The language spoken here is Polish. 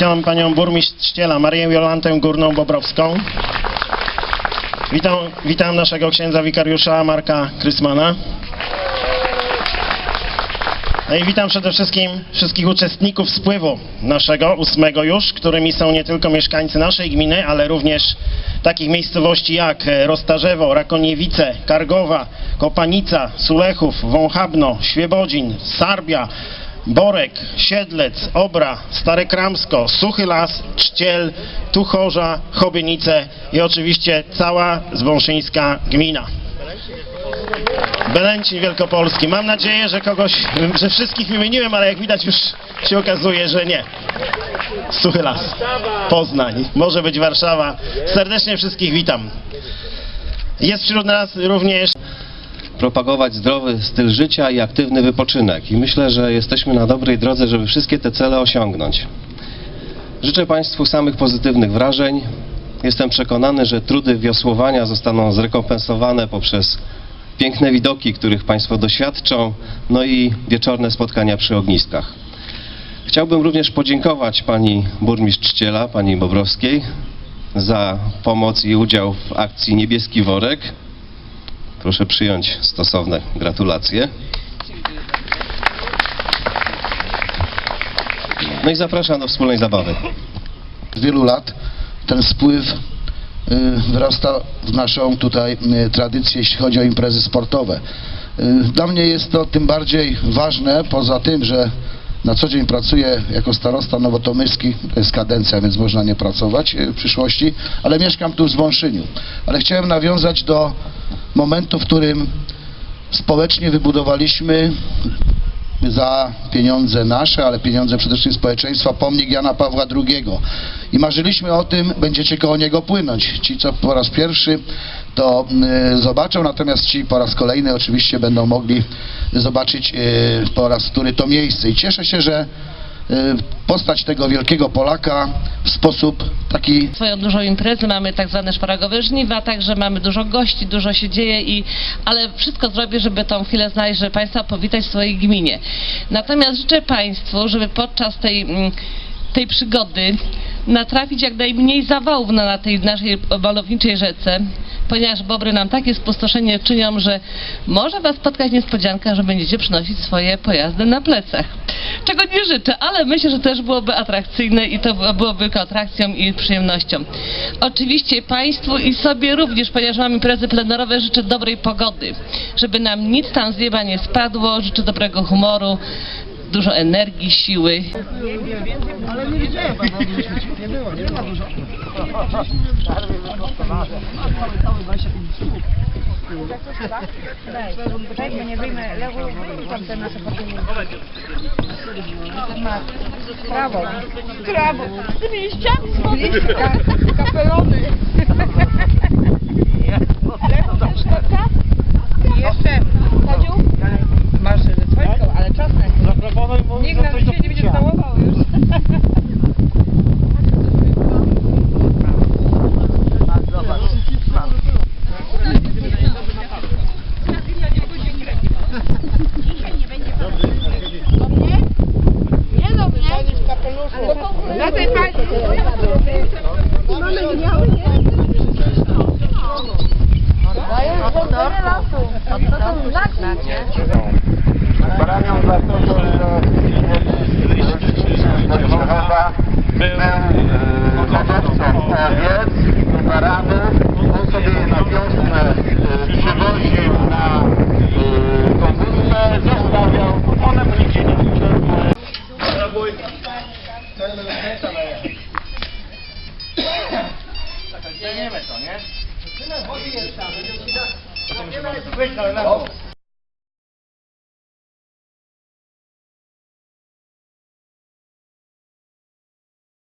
Witam panią burmistrz Ściela, Marię Jolantę Górną-Bobrowską. Witam, witam naszego księdza wikariusza Marka Krysmana. No i witam przede wszystkim wszystkich uczestników spływu naszego, ósmego już, którymi są nie tylko mieszkańcy naszej gminy, ale również takich miejscowości jak Roztarzewo, Rakoniewice, Kargowa, Kopanica, Sulechów, Wąchabno, Świebodzin, Sarbia, Borek, Siedlec, Obra, Stare Kramsko, Suchy Las, Czciel, Tuchorza, Chobynice i oczywiście cała Zwąszyńska gmina. Belęcin Wielkopolski. Mam nadzieję, że kogoś, że wszystkich wymieniłem, ale jak widać już się okazuje, że nie. Suchy Las, Poznań, może być Warszawa. Serdecznie wszystkich witam. Jest wśród nas również propagować zdrowy styl życia i aktywny wypoczynek. I myślę, że jesteśmy na dobrej drodze, żeby wszystkie te cele osiągnąć. Życzę Państwu samych pozytywnych wrażeń. Jestem przekonany, że trudy wiosłowania zostaną zrekompensowane poprzez piękne widoki, których Państwo doświadczą, no i wieczorne spotkania przy ogniskach. Chciałbym również podziękować Pani Burmistrz Czciela, Pani Bobrowskiej za pomoc i udział w akcji Niebieski Worek. Proszę przyjąć stosowne gratulacje. No i zapraszam do wspólnej zabawy. z wielu lat ten spływ y, wyrasta w naszą tutaj y, tradycję, jeśli chodzi o imprezy sportowe. Y, Dla mnie jest to tym bardziej ważne, poza tym, że na co dzień pracuję jako starosta nowotomyski, to jest kadencja, więc można nie pracować w przyszłości, ale mieszkam tu w Zwąszyniu. Ale chciałem nawiązać do momentu, w którym społecznie wybudowaliśmy za pieniądze nasze, ale pieniądze przede wszystkim społeczeństwa, pomnik Jana Pawła II. I marzyliśmy o tym, będziecie koło niego płynąć. Ci, co po raz pierwszy to y, zobaczą, natomiast ci po raz kolejny oczywiście będą mogli zobaczyć y, po raz który to miejsce. I cieszę się, że postać tego wielkiego Polaka w sposób taki swoją dużą imprezę, mamy tak zwane szparagowe żniwa, także mamy dużo gości, dużo się dzieje, i, ale wszystko zrobię, żeby tą chwilę znaleźć, Państwa powitać w swojej gminie. Natomiast życzę Państwu, żeby podczas tej, mm, tej przygody natrafić jak najmniej zawałów na, na tej naszej malowniczej rzece, ponieważ bobry nam takie spustoszenie czynią, że może Was spotkać niespodzianka, że będziecie przynosić swoje pojazdy na plecach. Czego nie życzę, ale myślę, że też byłoby atrakcyjne i to byłoby wielką atrakcją i przyjemnością. Oczywiście Państwu i sobie również, ponieważ mamy imprezy plenerowe, życzę dobrej pogody, żeby nam nic tam z nieba nie spadło, życzę dobrego humoru, dużo energii, siły. Poczekaj, bo nie wyjmę lewą, tam te nasze. Prawo. Prawo. Z tymi ściami schodzi. Kapelony. Też, tak? Jeszcze. それもね、たまや。だから、ゲームやったね。